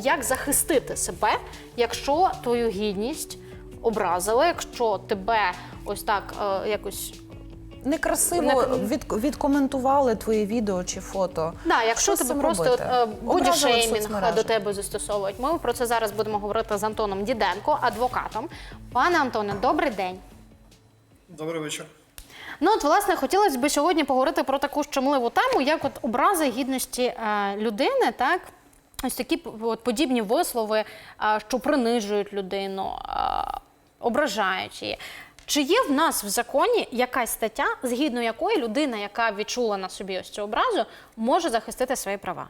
як захистити себе, якщо твою гідність образили, якщо тебе ось так е, якось Некрасиво Не- від, відкоментували твоє відео чи фото. Да, якщо Що тебе просто е, бодішеймінг до тебе застосовують. Ми про це зараз будемо говорити з Антоном Діденко, адвокатом. Пане Антоне, добрий день. Добрий вечір. Ну от власне хотілося б сьогодні поговорити про таку щемливу тему, як от образи гідності е, людини, так. Ось такі от, подібні вислови, е, що принижують людину, е, ображають її. Чи є в нас в законі якась стаття, згідно якої людина, яка відчула на собі ось цю образу, може захистити свої права?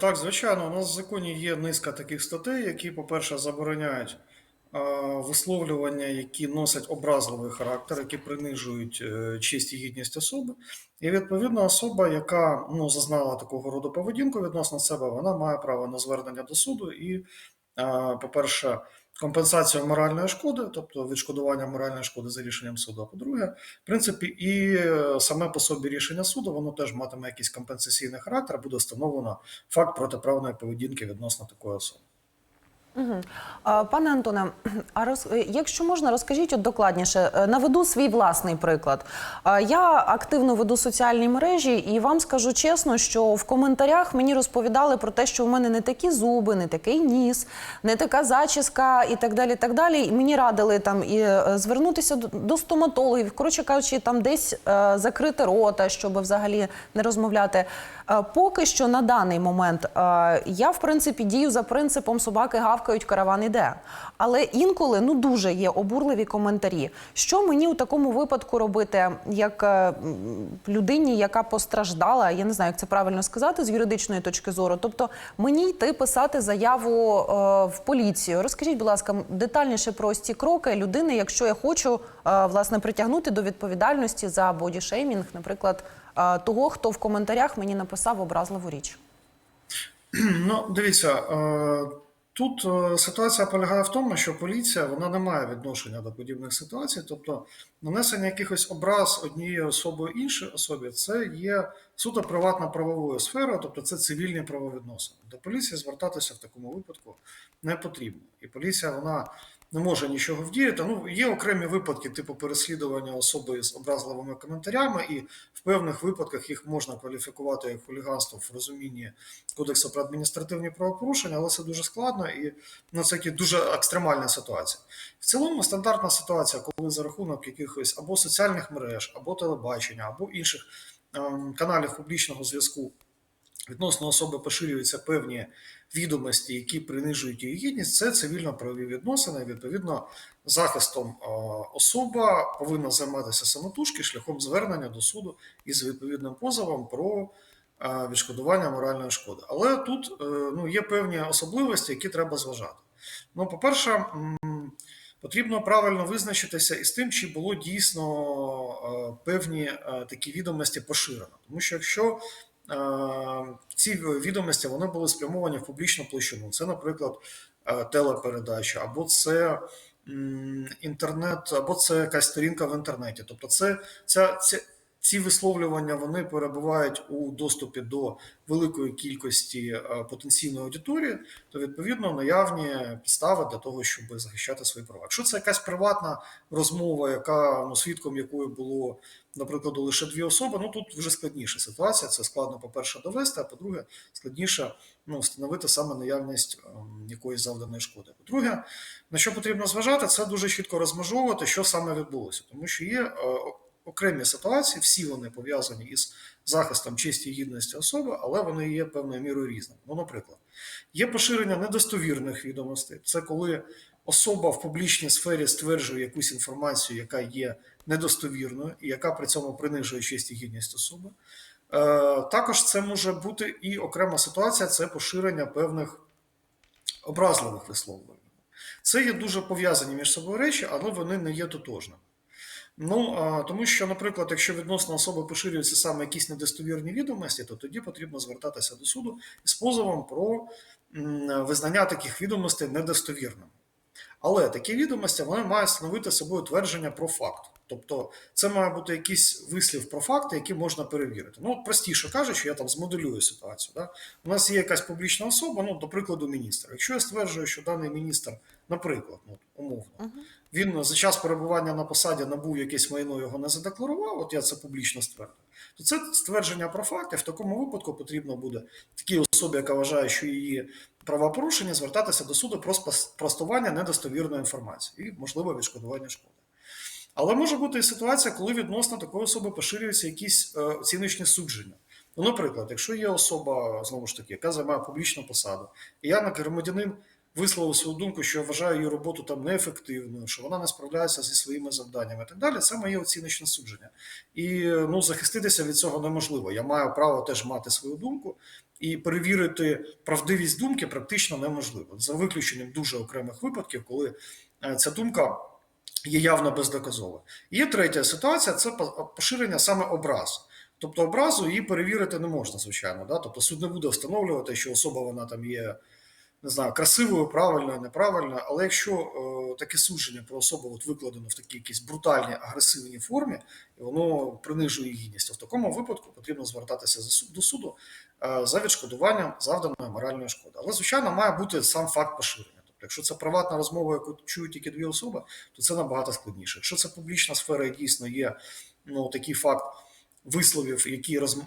Так, звичайно, у нас в законі є низка таких статей, які, по-перше, забороняють висловлювання, які носять образливий характер, які принижують е, честь і гідність особи. І відповідно особа, яка ну, зазнала такого роду поведінку відносно себе, вона має право на звернення до суду і, по-перше, компенсацію моральної шкоди, тобто відшкодування моральної шкоди за рішенням суду. А по-друге, в принципі, і е, саме по собі рішення суду, воно теж матиме якийсь компенсаційний характер, буде встановлено факт протиправної поведінки відносно такої особи. Пане Антоне, а роз... якщо можна, розкажіть от докладніше. Е, Наведу свій власний приклад. Я активно веду соціальні мережі, і вам скажу чесно, що в коментарях мені розповідали про те, що в мене не такі зуби, не такий ніс, не така зачіска і так далі. Так далі. І мені радили там і е, звернутися до- стоматологів, коротше кажучи, там десь е, закрити рота, щоб взагалі не розмовляти. Поки що на даний момент я в принципі дію за принципом собаки гавкають, караван іде. Але інколи ну дуже є обурливі коментарі. Що мені у такому випадку робити, як е, людині, яка постраждала, я не знаю, як це правильно сказати з юридичної точки зору. Тобто мені йти писати заяву е, в поліцію. Розкажіть, будь ласка, детальніше про ось ці кроки людини, якщо я хочу е, власне притягнути до відповідальності за бодішеймінг, наприклад, е, того, хто в коментарях мені написав образливу річ. Ну, дивіться, е, тут е, ситуація полягає в тому, що поліція вона не має відношення до подібних ситуацій, тобто нанесення якихось образ однієї особи іншій особі це є суто приватна правовою сферою, тобто це цивільні правовідносини. До поліції звертатися в такому випадку не потрібно. І поліція вона не може нічого вдіяти. Ну, є окремі випадки, типу переслідування особи з образливими коментарями, і в певних випадках їх можна кваліфікувати як хуліганство в розумінні кодексу про адміністративні правопорушення, але це дуже складно і ну, це такі дуже екстремальна ситуація. В цілому стандартна ситуація, коли за рахунок якихось або соціальних мереж, або телебачення, або інших ем, каналів публічного зв'язку відносно особи поширюються певні відомості, які принижують її гідність, це цивільно-правові відносини. Відповідно, захистом особа повинна займатися самотужки шляхом звернення до суду із відповідним позовом про відшкодування моральної шкоди. Але тут е, ну, є певні особливості, які треба зважати. Ну, по-перше, потрібно правильно визначитися із тим, чи було дійсно певні такі відомості поширено. Тому що якщо ці відомості вони були спрямовані в публічну площину, це, наприклад, е, телепередача, або це інтернет, або це якась сторінка в інтернеті. Тобто, це ця, ця, ці висловлювання вони перебувають у доступі до великої кількості е, потенційної аудиторії, то відповідно наявні підстави для того, щоб захищати свої права. Якщо це якась приватна розмова, яка ну, свідком якої було, наприклад, лише дві особи, ну тут вже складніша ситуація. Це складно, по-перше, довести, а по-друге, складніше ну, встановити саме наявність ем, якоїсь завданої шкоди. По-друге, на що потрібно зважати, це дуже чітко розмежовувати, що саме відбулося, тому що є. Окремі ситуації, всі вони пов'язані із захистом честі і гідності особи, але вони є певною мірою різними. Ну, наприклад, є поширення недостовірних відомостей. Це коли особа в публічній сфері стверджує якусь інформацію, яка є недостовірною і яка при цьому принижує честь і гідність особи. Е, також це може бути і окрема ситуація це поширення певних образливих висловлювань. Це є дуже пов'язані між собою речі, але вони не є тотожними. Ну тому що, наприклад, якщо відносно особи поширюються саме якісь недостовірні відомості, то тоді потрібно звертатися до суду із позовом про визнання таких відомостей недостовірними. Але такі відомості вони мають становити собою твердження про факт. Тобто це має бути якийсь вислів про факти, які можна перевірити. Ну, простіше кажучи, я там змоделюю ситуацію. Да? У нас є якась публічна особа, ну, до прикладу, міністр. Якщо я стверджую, що даний міністр, наприклад, ну, умовно, він за час перебування на посаді набув якесь майно, його не задекларував, от я це публічно ствердив, то це ствердження про факти. В такому випадку потрібно буде такій особі, яка вважає, що її правопорушення, звертатися до суду про спростування недостовірної інформації і можливе відшкодування шкоди. Але може бути і ситуація, коли відносно такої особи поширюються якісь е, оціночні судження. Ну, наприклад, якщо є особа, знову ж таки, яка займає публічну посаду, і я, як громадянин, висловив свою думку, що я вважаю її роботу там неефективною, що вона не справляється зі своїми завданнями і так далі, це моє оціночне судження. І ну, захиститися від цього неможливо. Я маю право теж мати свою думку, і перевірити правдивість думки практично неможливо. За виключенням дуже окремих випадків, коли е, ця думка є явно бездоказова. Є третя ситуація це поширення саме образ. Тобто образу її перевірити не можна, звичайно. Да? Тобто суд не буде встановлювати, що особа вона там є не знаю, красивою, правильною, неправильною. Але якщо е, таке судження про особу от викладено в такій якійсь брутальній, агресивній формі, і воно принижує гідність, то в такому випадку потрібно звертатися за суд- до суду е, за відшкодуванням завданої моральної шкоди. Але, звичайно, має бути сам факт поширення. Тобто, якщо це приватна розмова, яку чують тільки дві особи, то це набагато складніше. Якщо це публічна сфера і дійсно є ну, такий факт висловів, які роз, е,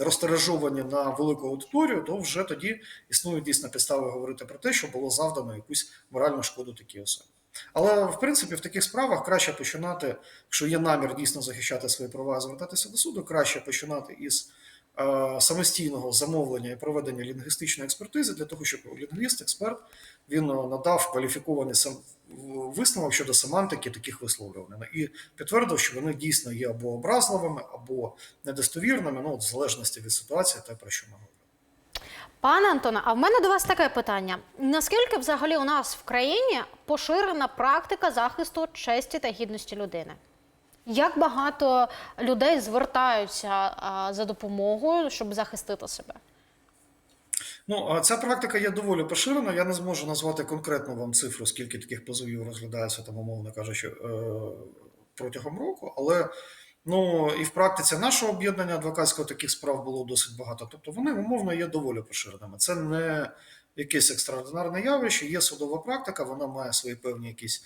розтиражовані на велику аудиторію, то вже тоді існують дійсно підстави говорити про те, що було завдано якусь моральну шкоду такій особі. Але в принципі в таких справах краще починати, якщо є намір дійсно захищати свої права, і звертатися до суду, краще починати із е, самостійного замовлення і проведення лінгвістичної експертизи для того, щоб лінгвіст, експерт, він е, надав кваліфікований сам висновок щодо семантики таких висловлювань і підтвердив, що вони дійсно є або образливими, або недостовірними, ну от в залежності від ситуації, те про що ми говоримо. Пане Антоне, а в мене до вас таке питання: наскільки взагалі у нас в країні поширена практика захисту честі та гідності людини? Як багато людей звертаються а, за допомогою, щоб захистити себе? Ну, ця практика є доволі поширена. Я не зможу назвати конкретно вам цифру, скільки таких позовів розглядається, там, умовно кажучи, е, протягом року, але ну, і в практиці нашого об'єднання адвокатського таких справ було досить багато. Тобто вони умовно є доволі поширеними. Це не якесь екстраординарне явище, є судова практика, вона має свої певні якісь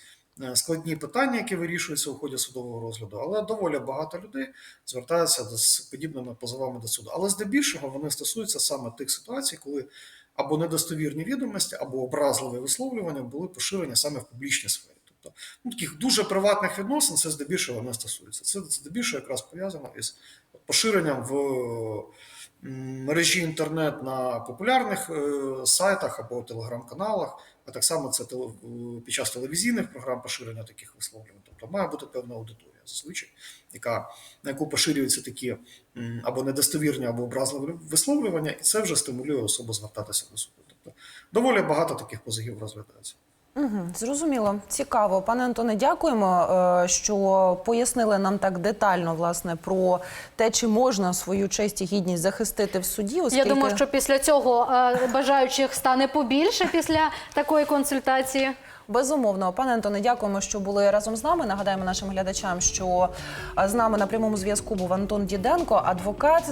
складні питання, які вирішуються у ході судового розгляду, але доволі багато людей звертаються з подібними позовами до суду. Але здебільшого вони стосуються саме тих ситуацій, коли або недостовірні відомості, або образливі висловлювання були поширені саме в публічній сфері. Тобто ну, таких дуже приватних відносин це здебільшого не стосується. Це здебільшого якраз пов'язано із поширенням в мережі інтернет на популярних е, сайтах або телеграм-каналах, а так само це під час телевізійних програм поширення таких висловлювань. Тобто має бути певна аудиторія зазвичай, яка, на яку поширюються такі або недостовірні, або образливі висловлювання, і це вже стимулює особу звертатися до суду. Тобто доволі багато таких позовів розглядається. Угу, зрозуміло, цікаво. Пане Антоне, дякуємо, е, що пояснили нам так детально власне про те, чи можна свою честь і гідність захистити в суді. Оскільки... Я думаю, що після цього е, бажаючих стане побільше після такої консультації. Безумовно, пане Антоне, дякуємо, що були разом з нами. Нагадаємо нашим глядачам, що е, з нами на прямому зв'язку був Антон Діденко, адвокат.